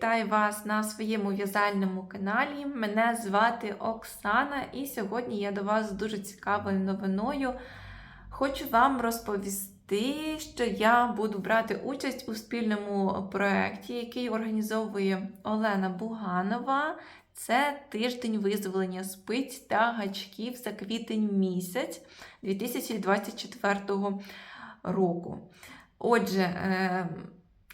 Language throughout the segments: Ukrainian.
вітаю вас на своєму в'язальному каналі. Мене звати Оксана, і сьогодні я до вас з дуже цікавою новиною. Хочу вам розповісти, що я буду брати участь у спільному проєкті, який організовує Олена Буганова. Це тиждень визволення спиць та гачків за квітень місяць 2024 року. Отже, е,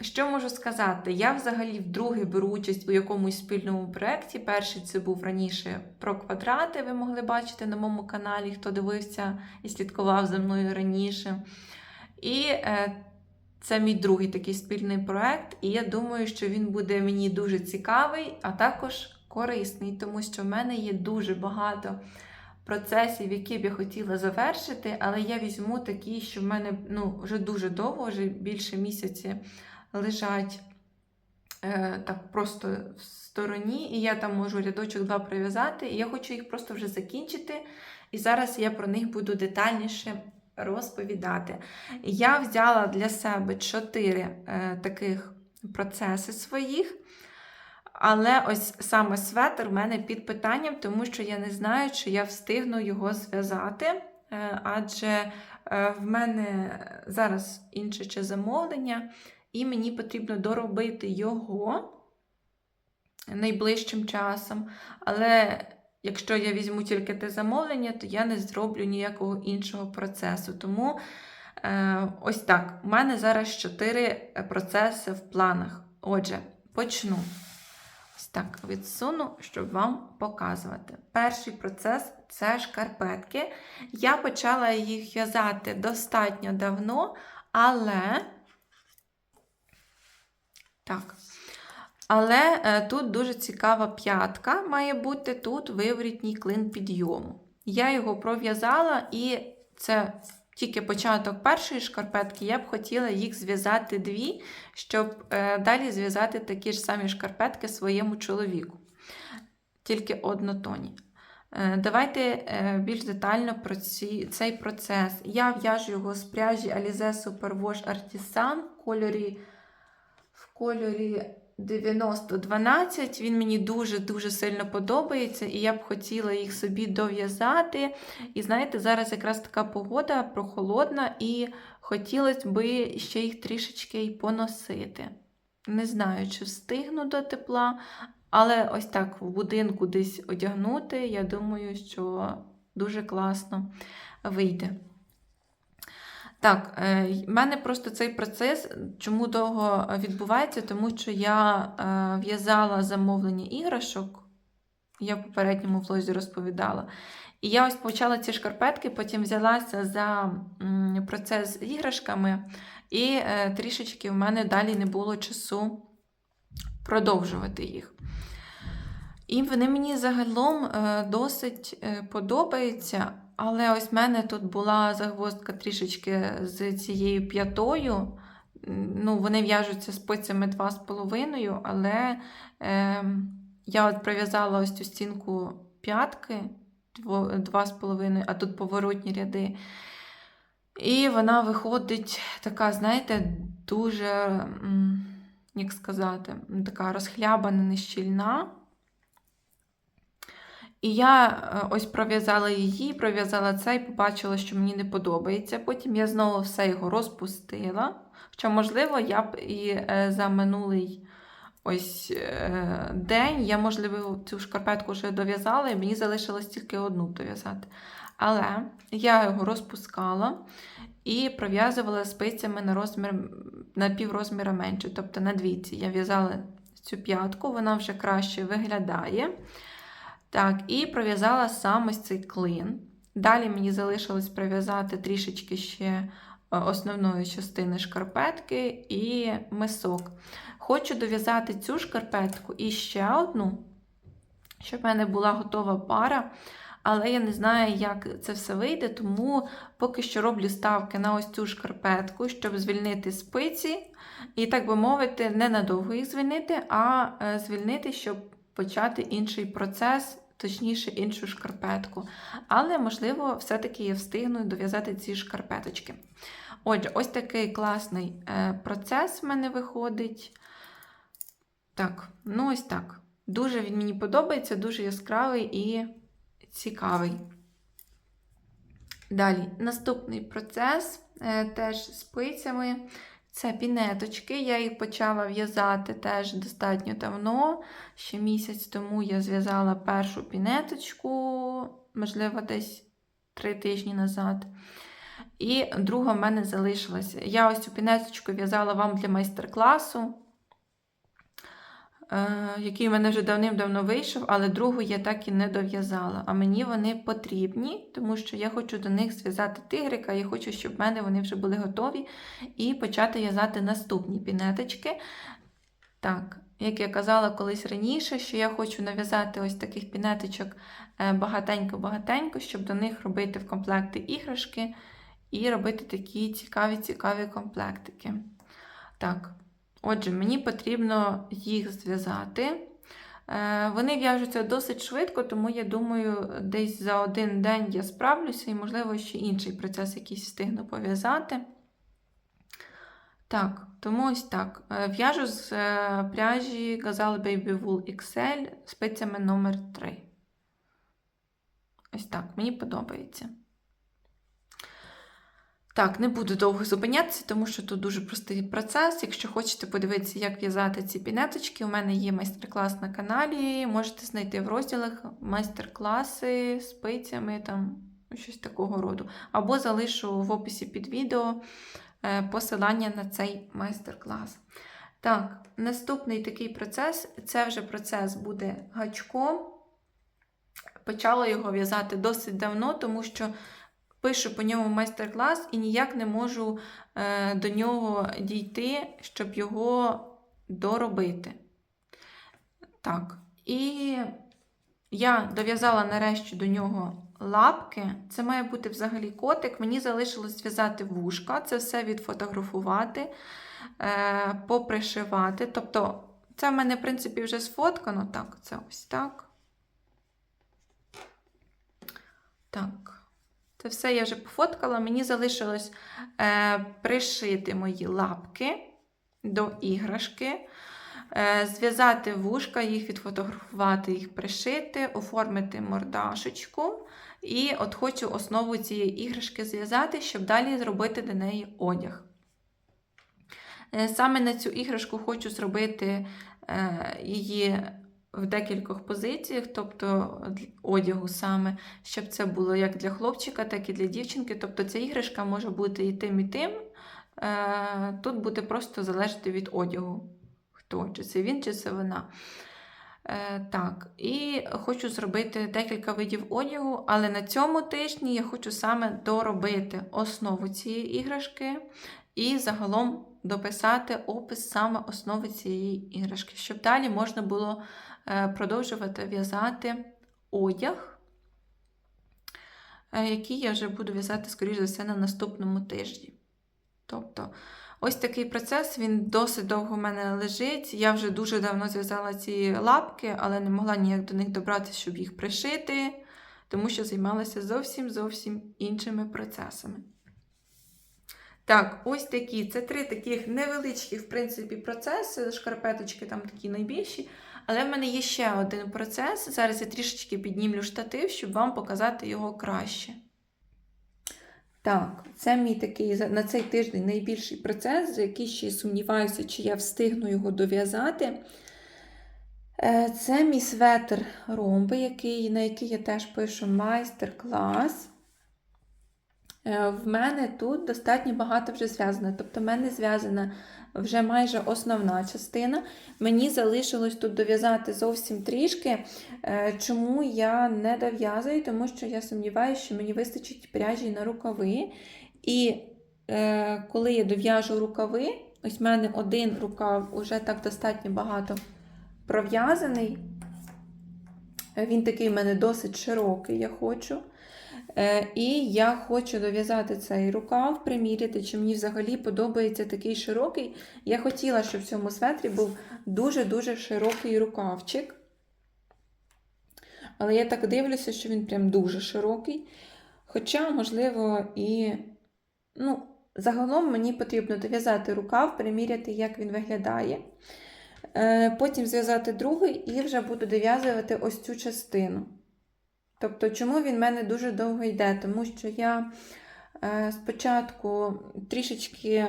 що можу сказати? Я взагалі вдруге беру участь у якомусь спільному проєкті. Перший це був раніше про квадрати, ви могли бачити на моєму каналі, хто дивився і слідкував за мною раніше. І е, це мій другий такий спільний проєкт, і я думаю, що він буде мені дуже цікавий, а також корисний, тому що в мене є дуже багато процесів, які б я хотіла завершити, але я візьму такі, що в мене ну, вже дуже довго, вже більше місяці лежать е, так просто в стороні, і я там можу рядочок два прив'язати, і я хочу їх просто вже закінчити. І зараз я про них буду детальніше розповідати. Я взяла для себе чотири е, таких процеси своїх. Але ось саме светр в мене під питанням, тому що я не знаю, чи я встигну його зв'язати. Е, Адже е, в мене зараз інше ще замовлення, і мені потрібно доробити його найближчим часом. Але якщо я візьму тільки те замовлення, то я не зроблю ніякого іншого процесу. Тому е, ось так. У мене зараз чотири процеси в планах. Отже, почну. Ось так відсуну, щоб вам показувати. Перший процес це шкарпетки. Я почала їх в'язати достатньо давно, але. Так. Але е, тут дуже цікава п'ятка має бути тут виворітній клин підйому. Я його пров'язала, і це тільки початок першої шкарпетки, я б хотіла їх зв'язати дві, щоб е, далі зв'язати такі ж самі шкарпетки своєму чоловіку. Тільки однотонні. Е, давайте більш детально про ці, цей процес. Я в'яжу його з пряжі Alize Superwash Artisan в кольорі, кольорі 9012. Він мені дуже-дуже сильно подобається, і я б хотіла їх собі дов'язати. І знаєте, зараз якраз така погода прохолодна, і хотілося б ще їх трішечки й поносити. Не знаю, чи встигну до тепла, але ось так в будинку десь одягнути, я думаю, що дуже класно вийде. Так, е, в мене просто цей процес чому довго відбувається, тому що я е, в'язала замовлення іграшок, я в попередньому влозі розповідала. І я ось почала ці шкарпетки, потім взялася за процес з іграшками, і е, трішечки в мене далі не було часу продовжувати їх. І вони мені загалом досить подобаються. Але ось в мене тут була загвоздка трішечки з цією п'ятою. Ну, Вони в'яжуться спицями 2,5, але е, я от прив'язала ось цю стінку п'ятки 2,5, а тут поворотні ряди. І вона виходить така, знаєте, дуже, як сказати, така розхлябана, нещільна. І я е, ось пров'язала її, пров'язала це і побачила, що мені не подобається. Потім я знову все його розпустила. Хоча, можливо, я б і е, за минулий ось е, день я, можливо, цю шкарпетку вже дов'язала, і мені залишилось тільки одну дов'язати. Але я його розпускала і пров'язувала спицями на розмір, на піврозміра менше, тобто на двійці. Я в'язала цю п'ятку, вона вже краще виглядає. Так, і пров'язала саме цей клин. Далі мені залишилось прив'язати трішечки ще е, основної частини шкарпетки і мисок. Хочу дов'язати цю шкарпетку і ще одну, щоб в мене була готова пара. Але я не знаю, як це все вийде, тому поки що роблю ставки на ось цю шкарпетку, щоб звільнити спиці. І, так би мовити, не надовго їх звільнити, а е, звільнити, щоб почати інший процес, точніше, іншу шкарпетку. Але, можливо, все-таки я встигну дов'язати ці шкарпеточки. Отже, ось такий класний е, процес в мене виходить. Так, ну ось так. Дуже він мені подобається, дуже яскравий і цікавий. Далі, наступний процес е, теж з спицями. Це пінеточки. Я їх почала в'язати теж достатньо давно. Ще місяць тому я зв'язала першу пінеточку, можливо, десь три тижні назад. І друга в мене залишилася. Я ось цю пінеточку в'язала вам для майстер-класу, який в мене вже давним-давно вийшов, але другу я так і не дов'язала. А мені вони потрібні, тому що я хочу до них зв'язати тигрика, я хочу, щоб в мене вони вже були готові, і почати в'язати наступні пінеточки. Так, як я казала колись раніше, що я хочу нав'язати ось таких пінеточок е, багатенько-багатенько, щоб до них робити в комплекти іграшки і робити такі цікаві-цікаві комплектики. Так, отже, мені потрібно їх зв'язати. Е, Вони в'яжуться досить швидко, тому я думаю, десь за один день я справлюся і, можливо, ще інший процес якийсь встигну пов'язати. Так, тому ось так. Е, В'яжу з е, пряжі Gazelle Baby Wool XL спицями номер 3 Ось так, мені подобається. Так, не буду довго зупинятися, тому що тут дуже простий процес. Якщо хочете подивитися, як в'язати ці пінеточки, у мене є майстер-клас на каналі. Можете знайти в розділах майстер-класи з спицями, там щось такого роду. Або залишу в описі під відео е, посилання на цей майстер-клас. Так, наступний такий процес це вже процес буде гачком. Почала його в'язати досить давно, тому що пишу по ньому майстер-клас і ніяк не можу е, до нього дійти, щоб його доробити. Так, і я дов'язала нарешті до нього лапки. Це має бути взагалі котик. Мені залишилось зв'язати вушка, це все відфотографувати, е, попришивати. Тобто, це в мене, в принципі, вже сфоткано. Так, це ось так. Так. Це все я вже пофоткала. Мені залишилось е, пришити мої лапки до іграшки, е, зв'язати вушка, їх відфотографувати, їх пришити, оформити мордашечку. І от хочу основу цієї іграшки зв'язати, щоб далі зробити до неї одяг. Е, саме на цю іграшку хочу зробити е, її в декількох позиціях, тобто одягу саме, щоб це було як для хлопчика, так і для дівчинки. Тобто ця іграшка може бути і тим, і тим. Е, тут буде просто залежати від одягу. Хто, чи це він, чи це вона. Е, так, і хочу зробити декілька видів одягу, але на цьому тижні я хочу саме доробити основу цієї іграшки і загалом дописати опис саме основи цієї іграшки, щоб далі можна було продовжувати в'язати одяг, е, який я вже буду в'язати, скоріш за все, на наступному тижні. Тобто, ось такий процес, він досить довго в мене лежить. Я вже дуже давно зв'язала ці лапки, але не могла ніяк до них добратися, щоб їх пришити, тому що займалася зовсім зовсім іншими процесами. Так, ось такі. Це три таких невеличкі, в принципі, процеси. Шкарпеточки там такі найбільші. Але в мене є ще один процес. Зараз я трішечки піднімлю штатив, щоб вам показати його краще. Так, це мій такий на цей тиждень найбільший процес, за який ще сумніваюся, чи я встигну його дов'язати. Е, Це мій светр ромби, який, на який я теж пишу майстер-клас. Е, В мене тут достатньо багато вже зв'язано. Тобто, в мене зв'язана вже майже основна частина. Мені залишилось тут дов'язати зовсім трішки. Е, Чому я не дов'язую? Тому що я сумніваюся, що мені вистачить пряжі на рукави. І е, коли я дов'яжу рукави, ось в мене один рукав уже так достатньо багато пров'язаний. Він такий в мене досить широкий, я хочу. Е, І я хочу дов'язати цей рукав, приміряти, чи мені взагалі подобається такий широкий. Я хотіла, щоб в цьому светрі був дуже-дуже широкий рукавчик. Але я так дивлюся, що він прям дуже широкий. Хоча, можливо, і. Ну, загалом мені потрібно дов'язати рукав, приміряти, як він виглядає. Е, Потім зв'язати другий і вже буду дов'язувати ось цю частину. Тобто, чому він в мене дуже довго йде? Тому що я е, спочатку трішечки.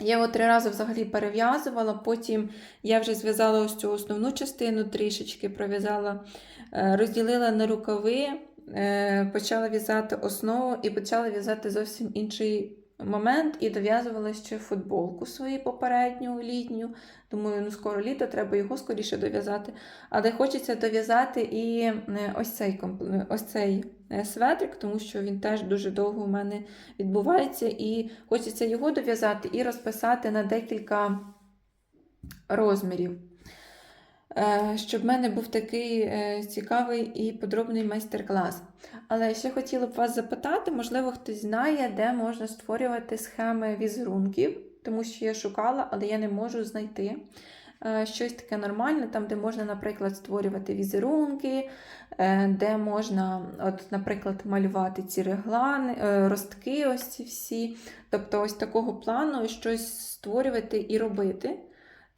Я його три рази взагалі перев'язувала, потім я вже зв'язала ось цю основну частину, трішечки пров'язала, е, розділила на рукави, е, почала в'язати основу і почала в'язати зовсім інший момент і дов'язувала ще футболку свою попередню літню. Думаю, ну скоро літо, треба його скоріше дов'язати. Але хочеться дов'язати і е, ось цей, ось цей е, светрик, тому що він теж дуже довго у мене відбувається, і хочеться його дов'язати і розписати на декілька розмірів. Е, Щоб в мене був такий е, цікавий і подробний майстер-клас. Але ще хотіла б вас запитати, можливо, хтось знає, де можна створювати схеми візерунків, тому що я шукала, але я не можу знайти е, щось таке нормальне, там, де можна, наприклад, створювати візерунки, де можна, от, наприклад, малювати ці реглани, ростки, ось ці всі. Тобто, ось такого плану щось створювати і робити,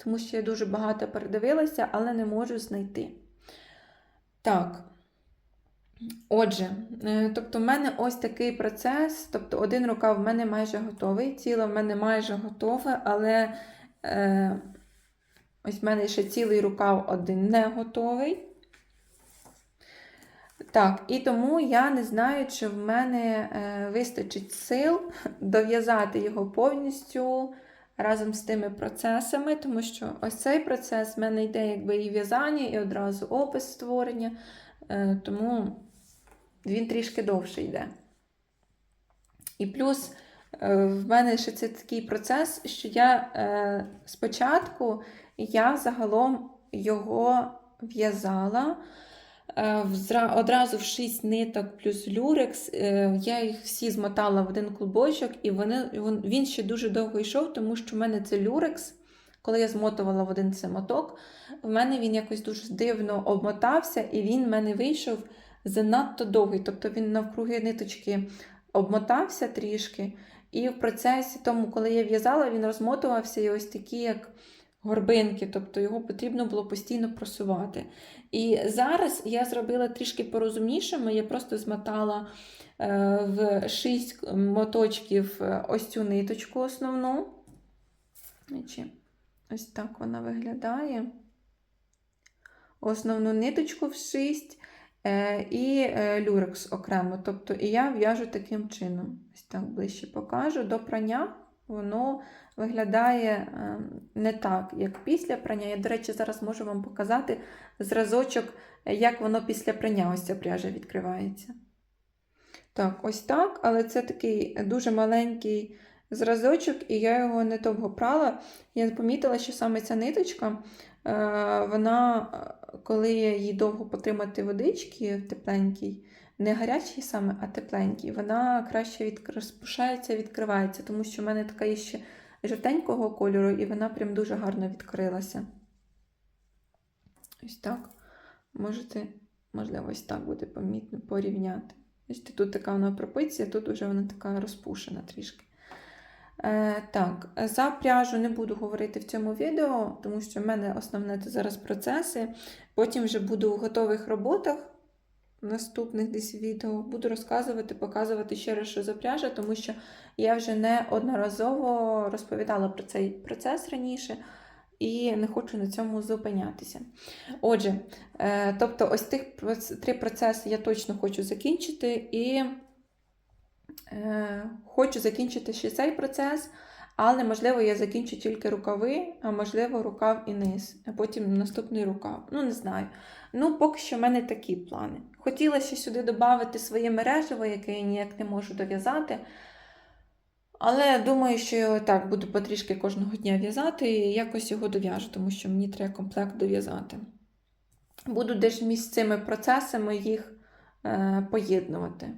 тому що я дуже багато передивилася, але не можу знайти. Так. Отже, е, тобто, в мене ось такий процес. Тобто, один рукав в мене майже готовий, тіло в мене майже готове, але е, ось в мене ще цілий рукав один не готовий. Так, і тому я не знаю, чи в мене е, вистачить сил дов'язати його повністю разом з тими процесами, тому що ось цей процес в мене йде якби і в'язання, і одразу опис створення, е, тому він трішки довше йде. І плюс е, в мене ще це такий процес, що я е, спочатку я загалом його в'язала. Е, Одразу в 6 ниток плюс люрекс. Е, Я їх всі змотала в один клубочок, і вони, він ще дуже довго йшов, тому що в мене це люрекс. Коли я змотувала в один цей моток, в мене він якось дуже дивно обмотався, і він в мене вийшов занадто довгий. Тобто він навкруги ниточки обмотався трішки. І в процесі тому, коли я в'язала, він розмотувався і ось такі, як горбинки, тобто його потрібно було постійно просувати. І зараз я зробила трішки порозумнішими, я просто змотала е, в 6 моточків е, ось цю ниточку основну. Ось так вона виглядає. Основну ниточку в 6 е, і люрекс окремо. Тобто, і я в'яжу таким чином. Ось так ближче покажу. До прання воно виглядає е, не так, як після прання. Я, до речі, зараз можу вам показати зразочок, як воно після прання ось ця пряжа відкривається. Так, ось так, але це такий дуже маленький зразочок, і я його не довго прала. Я помітила, що саме ця ниточка, е, вона, коли її довго потримати водички в тепленькій, не гарячій саме, а тепленькій, вона краще від... розпушається, відкривається, тому що в мене така є ще жовтенького кольору, і вона прям дуже гарно відкрилася. Ось так. Можете, можливо, ось так буде помітно порівняти. Ось тут така вона пропиція, тут вже вона така розпушена трішки. Е, так, за пряжу не буду говорити в цьому відео, тому що в мене основне це зараз процеси. Потім вже буду в готових роботах наступних десь відео. Буду розказувати, показувати ще раз, що за пряжа, тому що я вже неодноразово розповідала про цей процес раніше. І не хочу на цьому зупинятися. Отже, е, тобто, ось тих три процеси я точно хочу закінчити, і е, хочу закінчити ще цей процес, але, можливо, я закінчу тільки рукави, а можливо, рукав і низ, а потім наступний рукав. Ну, не знаю. Ну, поки що в мене такі плани. Хотіла ще сюди додати своє мережево, яке я ніяк не можу дов'язати. Але думаю, що так, буду потрішки кожного дня в'язати і якось його дов'яжу, тому що мені треба комплект дов'язати. Буду десь між цими процесами їх е, поєднувати.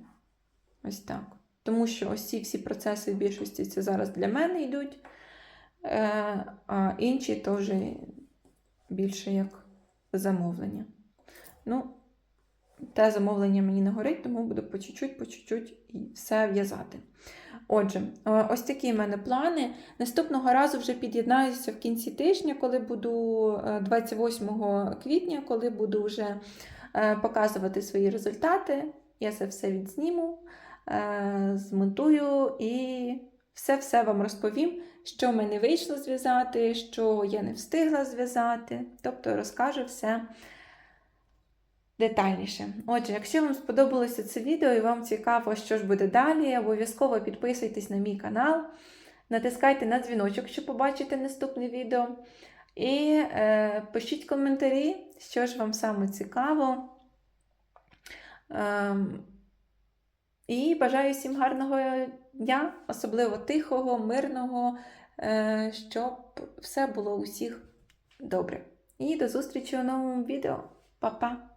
Ось так. Тому що ось ці всі процеси в більшості це зараз для мене йдуть, е, а інші вже більше як замовлення. Ну, те замовлення мені не горить, тому буду по чуть-чуть, по чуть-чуть все в'язати. Отже, е, ось такі в мене плани. Наступного разу вже під'єднаюся в кінці тижня, коли буду е, 28 квітня, коли буду вже е, показувати свої результати. Я це все відзніму, е, змонтую і все-все вам розповім, що в мене вийшло зв'язати, що я не встигла зв'язати. Тобто розкажу все детальніше. Отже, якщо вам сподобалося це відео і вам цікаво, що ж буде далі, обов'язково підписуйтесь на мій канал, натискайте на дзвіночок, щоб побачити наступне відео. І е, пишіть коментарі, що ж вам саме цікаво. Ем, і бажаю всім гарного дня, особливо тихого, мирного, е, щоб все було усіх добре. І до зустрічі у новому відео. Па-па!